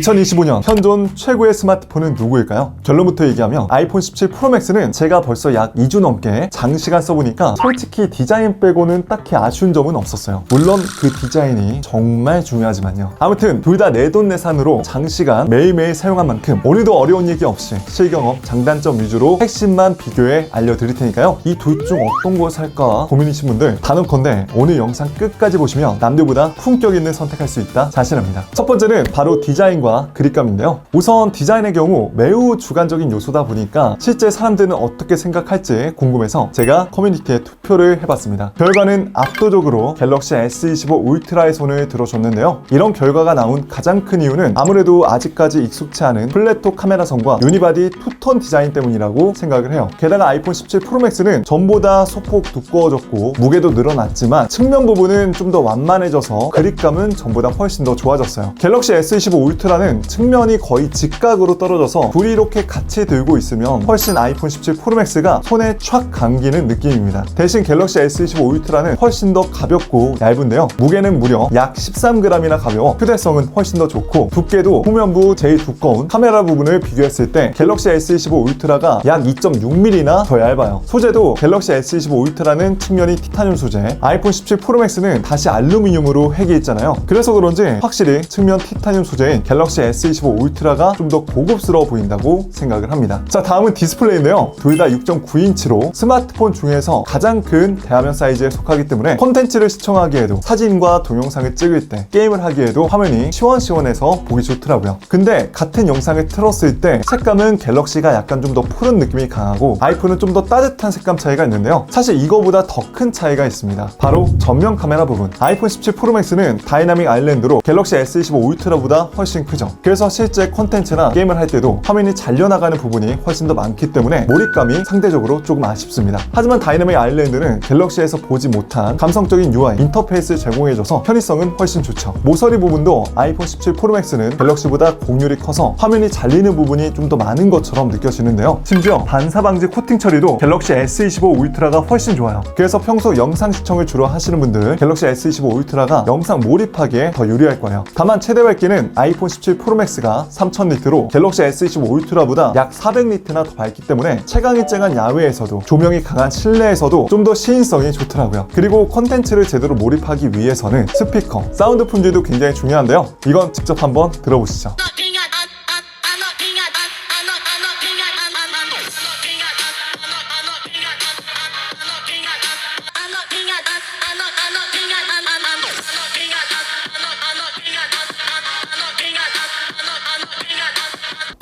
2025년 현존 최고의 스마트폰은 누구일까요? 결론부터 얘기하면 아이폰 17 프로맥스는 제가 벌써 약 2주 넘게 장시간 써보니까 솔직히 디자인 빼고는 딱히 아쉬운 점은 없었어요. 물론 그 디자인이 정말 중요하지만요. 아무튼 둘 다 내돈내산으로 장시간 매일매일 사용한 만큼 오늘도 어려운 얘기 없이 실경험, 장단점 위주로 핵심만 비교해 알려드릴 테니까요. 이 둘 중 어떤 걸 살까 고민이신 분들 단언컨대 오늘 영상 끝까지 보시면 남들보다 품격 있는 선택할 수 있다 자신합니다. 첫 번째는 바로 디자인 과 그립감인데요. 우선 디자인의 경우 매우 주관적인 요소다 보니까 실제 사람들은 어떻게 생각할지 궁금해서 제가 커뮤니티에 투표를 해봤습니다. 결과는 압도적으로 갤럭시 S25 울트라의 손을 들어줬는데요. 이런 결과가 나온 가장 큰 이유는 아무래도 아직까지 익숙치 않은 플랫톡 카메라선과 유니바디 투톤 디자인 때문이라고 생각을 해요. 게다가 아이폰 17 프로맥스는 전보다 소폭 두꺼워졌고 무게도 늘어났지만 측면 부분은 좀 더 완만해져서 그립감은 전보다 훨씬 더 좋아졌어요. 갤럭시 S25 울트라 는 측면이 거의 직각으로 떨어져서 둘이 이렇게 같이 들고 있으면 훨씬 아이폰 17 프로맥스가 손에 촥 감기는 느낌입니다. 대신 갤럭시 S25 울트라는 훨씬 더 가볍고 얇은데요. 무게는 무려 약 13g이나 가벼워 휴대성은 훨씬 더 좋고 두께도 후면부 제일 두꺼운 카메라 부분을 비교했을 때 갤럭시 S25 울트라가 약 2.6mm나 더 얇아요. 소재도 갤럭시 S25 울트라는 측면이 티타늄 소재, 아이폰 17 프로맥스는 다시 알루미늄으로 핵이 있잖아요. 그래서 그런지 확실히 측면 티타늄 소재인 갤 럭시 S25 울트라가 좀 더 고급스러워 보인다고 생각을 합니다. 자, 다음은 디스플레이인데요. 둘 다 6.9인치로 스마트폰 중에서 가장 큰 대화면 사이즈에 속하기 때문에 콘텐츠를 시청하기에도 사진과 동영상을 찍을 때 게임을 하기에도 화면이 시원시원해서 보기 좋더라고요. 근데 같은 영상을 틀었을 때 색감은 갤럭시가 약간 좀 더 푸른 느낌이 강하고 아이폰은 좀 더 따뜻한 색감 차이가 있는데요. 사실 이거보다 더 큰 차이가 있습니다. 바로 전면 카메라 부분. 아이폰 17 프로맥스는 다이나믹 아일랜드로 갤럭시 S25 울트라보다 훨씬 크죠. 그래서 실제 콘텐츠나 게임을 할 때도 화면이 잘려나가는 부분이 훨씬 더 많기 때문에 몰입감이 상대적으로 조금 아쉽습니다. 하지만 다이나믹 아일랜드는 갤럭시에서 보지 못한 감성적인 UI, 인터페이스를 제공해줘서 편의성은 훨씬 좋죠. 모서리 부분도 아이폰 17 프로맥스는 갤럭시보다 공률이 커서 화면이 잘리는 부분이 좀 더 많은 것처럼 느껴지는데요. 심지어 반사 방지 코팅 처리도 갤럭시 S25 울트라가 훨씬 좋아요. 그래서 평소 영상 시청을 주로 하시는 분들 갤럭시 S25 울트라가 영상 몰입하기에 더 유리할 거예요. 다만 최대 밝기는 아이폰 17 프로맥스가 3000니트로 갤럭시 S25 울트라보다 약 400니트나 더 밝기 때문에 채광이 쨍한 야외에서도 조명이 강한 실내에서도 좀 더 시인성이 좋더라고요. 그리고 콘텐츠를 제대로 몰입하기 위해서는 스피커, 사운드 품질도 굉장히 중요한데요. 이건 직접 한번 들어보시죠.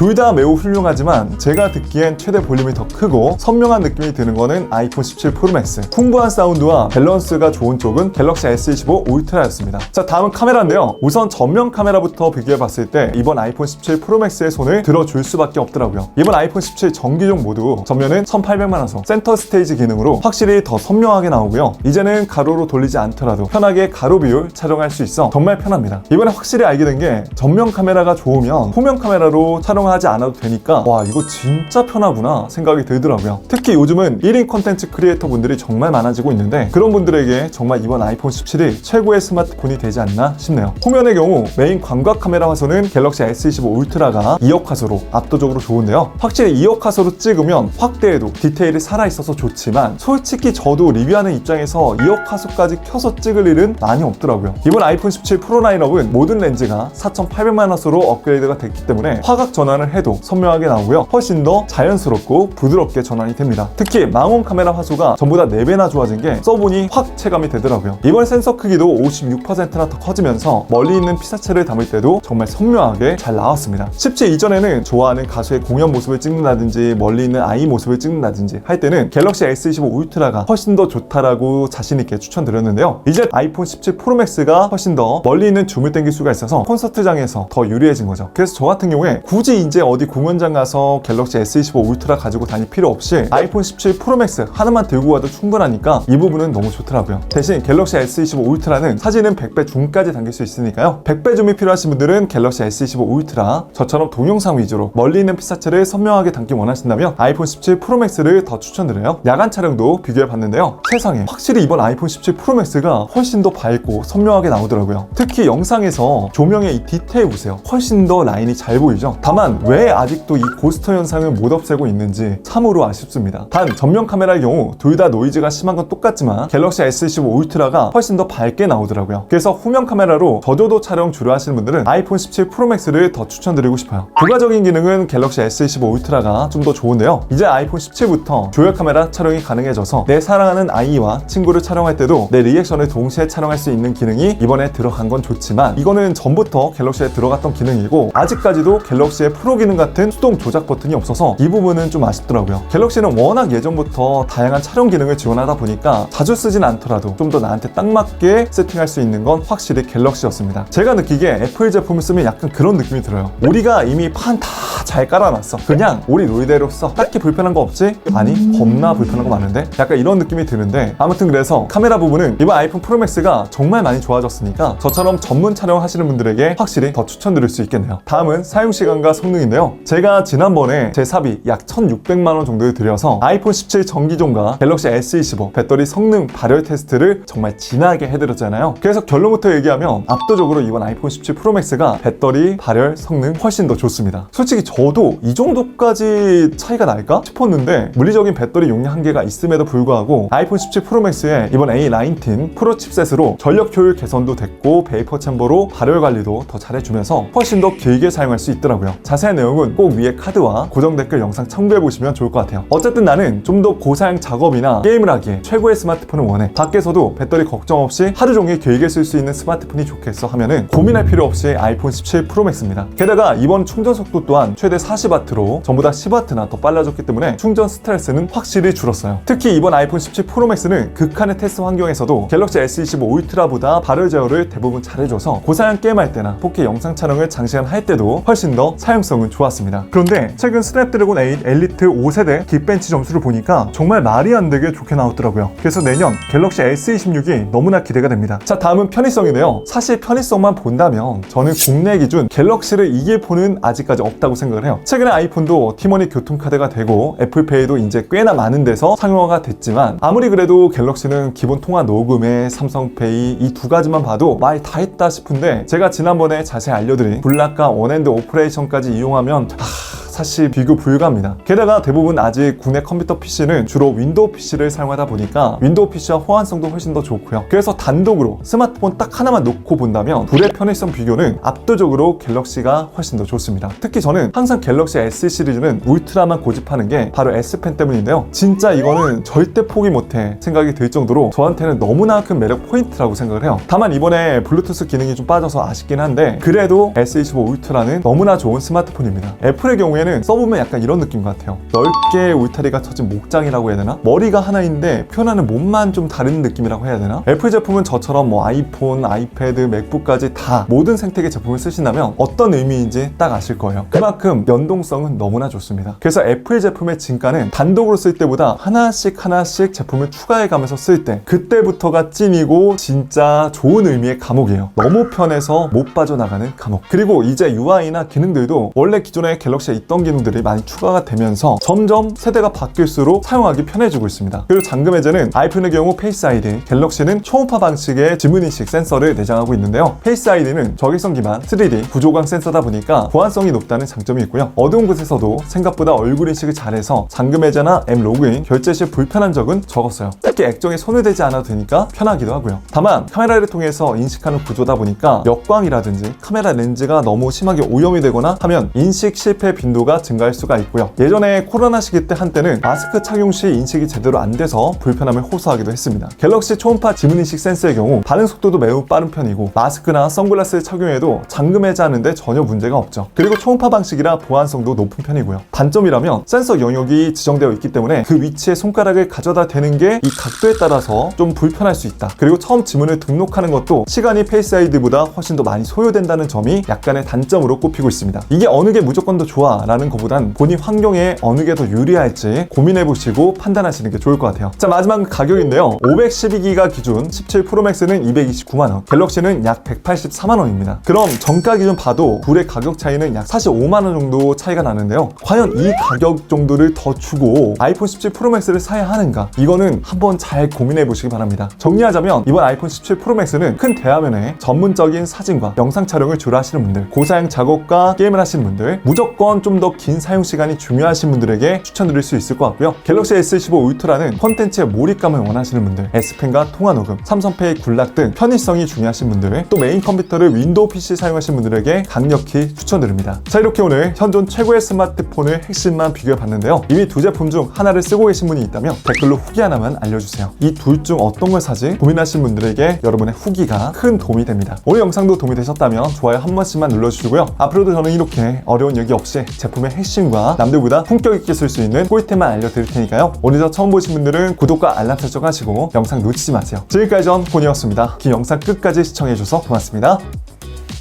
둘 다 매우 훌륭하지만 제가 듣기엔 최대 볼륨이 더 크고 선명한 느낌이 드는 거는 아이폰 17 프로맥스. 풍부한 사운드와 밸런스가 좋은 쪽은 갤럭시 S25 울트라였습니다. 자 다음은 카메라인데요. 우선 전면 카메라부터 비교해 봤을 때 이번 아이폰 17 프로맥스의 손을 들어줄 수밖에 없더라고요. 이번 아이폰 17 정기종 모두 전면은 1800만 화소 센터 스테이지 기능으로 확실히 더 선명하게 나오고요. 이제는 가로로 돌리지 않더라도 편하게 가로 비율 촬영할 수 있어 정말 편합니다. 이번에 확실히 알게 된 게 전면 카메라가 좋으면 후면 카메라로 촬영하 지 않아도 되니까 와 이거 진짜 편하구나 생각이 들더라고요. 특히 요즘은 1인 콘텐츠 크리에이터 분들이 정말 많아지고 있는데 그런 분들에게 정말 이번 아이폰 17이 최고의 스마트폰이 되지 않나 싶네요. 후면의 경우 메인 광각 카메라 화소는 갤럭시 S25 울트라가 2억 화소로 압도적으로 좋은데요. 확실히 2억 화소로 찍으면 확대해도 디테일이 살아있어서 좋지만 솔직히 저도 리뷰하는 입장에서 2억 화소까지 켜서 찍을 일은 많이 없더라고요. 이번 아이폰 17 프로 라인업은 모든 렌즈가 4800만 화소로 업그레이드가 됐기 때문에 화각 전환 을 해도 선명하게 나오고요. 훨씬 더 자연스럽고 부드럽게 전환이 됩니다. 특히 망원 카메라 화소가 전보다 4배나 좋아진 게 써보니 확 체감이 되더라고요. 이번 센서 크기도 56%나 더 커지면서 멀리 있는 피사체를 담을 때도 정말 선명하게 잘 나왔습니다. 17 이전에는 좋아하는 가수의 공연 모습을 찍는다든지 멀리 있는 아이 모습을 찍는다든지 할 때는 갤럭시 S25 울트라가 훨씬 더 좋다라고 자신있게 추천드렸는데요. 이제 아이폰 17 프로맥스가 훨씬 더 멀리 있는 줌을 당길 수가 있어서 콘서트장에서 더 유리해진 거죠. 그래서 저 같은 경우에 굳이 굳이 이제 어디 공연장 가서 갤럭시 S25 울트라 가지고 다닐 필요 없이 아이폰 17 프로맥스 하나만 들고 가도 충분하니까 이 부분은 너무 좋더라고요. 대신 갤럭시 S25 울트라는 사진은 100배 줌까지 당길 수 있으니까요. 100배 줌이 필요하신 분들은 갤럭시 S25 울트라 저처럼 동영상 위주로 멀리 있는 피사체를 선명하게 담기 원하신다면 아이폰 17 프로맥스를 더 추천드려요. 야간 촬영도 비교해 봤는데요. 세상에 확실히 이번 아이폰 17 프로맥스가 훨씬 더 밝고 선명하게 나오더라고요. 특히 영상에서 조명의 이 디테일 보세요. 훨씬 더 라인이 잘 보이죠. 다만 왜 아직도 이 고스터 현상을 못 없애고 있는지 참으로 아쉽습니다. 단 전면 카메라의 경우 둘 다 노이즈가 심한 건 똑같지만 갤럭시 S25 울트라가 훨씬 더 밝게 나오더라고요. 그래서 후면 카메라로 저조도 촬영 주로 하시는 분들은 아이폰 17 프로맥스를 더 추천드리고 싶어요. 부가적인 기능은 갤럭시 S25 울트라가 좀 더 좋은데요. 이제 아이폰 17부터 조열 카메라 촬영이 가능해져서 내 사랑하는 아이와 친구를 촬영할 때도 내 리액션을 동시에 촬영할 수 있는 기능이 이번에 들어간 건 좋지만 이거는 전부터 갤럭시에 들어갔던 기능이고 아직까지도 갤럭시의 프로 기능 같은 수동 조작 버튼이 없어서 이 부분은 좀 아쉽더라고요. 갤럭시는 워낙 예전부터 다양한 촬영 기능을 지원하다 보니까 자주 쓰진 않더라도 좀 더 나한테 딱 맞게 세팅할 수 있는 건 확실히 갤럭시였습니다. 제가 느끼기에 애플 제품을 쓰면 약간 그런 느낌이 들어요. 우리가 이미 판 다 잘 깔아놨어. 그냥 우리 롤대로 써. 딱히 불편한 거 없지? 아니 겁나 불편한 거 많은데? 약간 이런 느낌이 드는데 아무튼 그래서 카메라 부분은 이번 아이폰 프로맥스가 정말 많이 좋아졌으니까 저처럼 전문 촬영 하시는 분들에게 확실히 더 추천드릴 수 있겠네요. 다음은 사용 시간과 성 능인데요. 제가 지난번에 제 삽이 약 1,600만 원 정도를 들여서 아이폰 17 전기종과 갤럭시 S25 배터리 성능 발열 테스트를 정말 진하게 해드렸잖아요. 그래서 결론부터 얘기하면 압도적으로 이번 아이폰 17 프로맥스가 배터리 발열 성능 훨씬 더 좋습니다. 솔직히 저도 이 정도까지 차이가 날까 싶었는데 물리적인 배터리 용량 한계가 있음에도 불구하고 아이폰 17 프로맥스의 이번 A 라인틴 프로 칩셋으로 전력 효율 개선도 됐고 베이퍼 챔버로 발열 관리도 더 잘해주면서 훨씬 더 길게 사용할 수 있더라고요. 자세한 내용은 꼭 위에 카드와 고정 댓글 영상 첨부해 보시면 좋을 것 같아요. 어쨌든 나는 좀 더 고사양 작업이나 게임을 하기에 최고의 스마트폰을 원해. 밖에서도 배터리 걱정 없이 하루 종일 길게 쓸 수 있는 스마트폰이 좋겠어 하면은 고민할 필요 없이 아이폰 17 프로맥스입니다. 게다가 이번 충전 속도 또한 최대 40W로 전보다 10W나 더 빨라졌기 때문에 충전 스트레스는 확실히 줄었어요. 특히 이번 아이폰 17 프로맥스는 극한의 테스트 환경에서도 갤럭시 S25 울트라보다 발열 제어를 대부분 잘해줘서 고사양 게임할 때나 4K 영상 촬영을 장시간 할 때도 훨씬 더 사용성 은 좋았습니다. 그런데 최근 스냅드래곤 8 엘리트 5세대 긱벤치 점수를 보니까 정말 말이 안 되게 좋게 나왔더라고요. 그래서 내년 갤럭시 S26이 너무나 기대가 됩니다. 자 다음은 편의성인데요. 사실 편의성만 본다면 저는 국내 기준 갤럭시를 이길 폰은 아직까지 없다고 생각을 해요. 최근에 아이폰도 티머니 교통카드가 되고 애플페이도 이제 꽤나 많은 데서 상용화가 됐지만 아무리 그래도 갤럭시는 기본 통화 녹음에 삼성페이 이 두 가지만 봐도 말 다 했다 싶은데 제가 지난번에 자세히 알려드린 블락과 원핸드 오퍼레이션까지 이용하면 아, 사실 비교 불가합니다. 게다가 대부분 아직 국내 컴퓨터 PC는 주로 윈도우 PC를 사용하다 보니까 윈도우 PC와 호환성도 훨씬 더 좋고요. 그래서 단독으로 스마트폰 딱 하나만 놓고 본다면 둘의 편의성 비교는 압도적으로 갤럭시가 훨씬 더 좋습니다. 특히 저는 항상 갤럭시 S 시리즈는 울트라만 고집하는 게 바로 S펜 때문인데요. 진짜 이거는 절대 포기 못해 생각이 들 정도로 저한테는 너무나 큰 매력 포인트라고 생각을 해요. 다만 이번에 블루투스 기능이 좀 빠져서 아쉽긴 한데 그래도 S25 울트라는 너무나 좋은 스마트폰입니다. 애플의 경우에 는 써보면 약간 이런 느낌 같아요. 넓게 울타리가 쳐진 목장이라고 해야 되나? 머리가 하나인데 표현하는 몸만 좀 다른 느낌이라고 해야 되나? 애플 제품은 저처럼 뭐 아이폰, 아이패드, 맥북까지 다 모든 생태계 제품을 쓰신다면 어떤 의미인지 딱 아실 거예요. 그만큼 연동성은 너무나 좋습니다. 그래서 애플 제품의 진가는 단독으로 쓸 때보다 하나씩 하나씩 제품을 추가해가면서 쓸 때 그때부터가 찐이고 진짜 좋은 의미의 감옥이에요. 너무 편해서 못 빠져나가는 감옥. 그리고 이제 UI나 기능들도 원래 기존에 갤럭시 에 있던 기능들이 많이 추가가 되면서 점점 세대가 바뀔수록 사용하기 편해지고 있습니다. 그리고 잠금 해제는 아이폰의 경우 페이스 아이디, 갤럭시는 초음파 방식의 지문인식 센서를 내장하고 있는데요. 페이스 아이디는 적외선 기반 3D 구조광 센서다 보니까 보안성이 높다는 장점이 있고요. 어두운 곳에서도 생각보다 얼굴 인식을 잘해서 잠금 해제나 앱 로그인, 결제 시 불편한 적은 적었어요. 특히 액정에 손을 대지 않아도 되니까 편하기도 하고요. 다만 카메라를 통해서 인식하는 구조다 보니까 역광이라든지 카메라 렌즈가 너무 심하게 오염이 되거나 하면 인식 실패 빈도 빈도가 증가할 수가 있고요. 예전에 코로나 시기 때 한때는 마스크 착용 시 인식이 제대로 안 돼서 불편함을 호소하기도 했습니다. 갤럭시 초음파 지문인식 센서의 경우 반응 속도도 매우 빠른 편이고 마스크나 선글라스를 착용해도 잠금 해제하는데 전혀 문제가 없죠. 그리고 초음파 방식이라 보안성도 높은 편이고요. 단점이라면 센서 영역이 지정되어 있기 때문에 그 위치에 손가락을 가져다 대는 게 이 각도에 따라서 좀 불편할 수 있다. 그리고 처음 지문을 등록하는 것도 시간이 페이스 아이디보다 훨씬 더 많이 소요된다는 점이 약간의 단점으로 꼽히고 있습니다. 이게 어느 게 무조건 더 좋아 라는 것보단 본인 환경에 어느 게 더 유리할지 고민해 보시고 판단하시는 게 좋을 것 같아요. 자 마지막 가격인데요. 512기가 기준 17 프로맥스는 229만 원, 갤럭시는 약 184만 원입니다. 그럼 정가 기준 봐도 둘의 가격 차이는 약 45만 원 정도 차이가 나는데요. 과연 이 가격 정도를 더 주고 아이폰 17 프로맥스를 사야 하는가? 이거는 한번 잘 고민해 보시기 바랍니다. 정리하자면 이번 아이폰 17 프로맥스는 큰 대화면에 전문적인 사진과 영상 촬영을 주로 하시는 분들, 고사양 작업과 게임을 하시는 분들, 무조건 좀더 긴 사용 시간이 중요하신 분들에게 추천드릴 수 있을 것 같고요. 갤럭시 S15 울트라는 콘텐츠의 몰입감을 원하시는 분들, S펜과 통화 녹음, 삼성페이 굴락 등 편의성이 중요하신 분들, 또 메인 컴퓨터를 윈도우 PC 사용하시는 분들에게 강력히 추천드립니다. 자 이렇게 오늘 현존 최고의 스마트폰의 핵심만 비교해 봤는데요. 이미 두 제품 중 하나를 쓰고 계신 분이 있다면 댓글로 후기 하나만 알려주세요. 이 둘 중 어떤 걸 사지 고민하신 분들에게 여러분의 후기가 큰 도움이 됩니다. 오늘 영상도 도움이 되셨다면 좋아요 한 번씩만 눌러주시고요. 앞으로도 저는 이렇게 어려운 얘기 없이 제 품의 핵심과 남들보다 품격 있게 쓸 수 있는 꿀템만 알려드릴 테니까요. 오늘도 처음 보신 분들은 구독과 알람 설정 하시고 영상 놓치지 마세요. 지금까지 전 곤이었습니다. 긴 영상 끝까지 시청해주셔서 고맙습니다.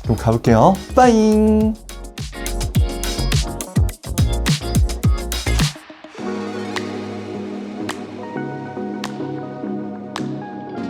그럼 가볼게요. 빠잉!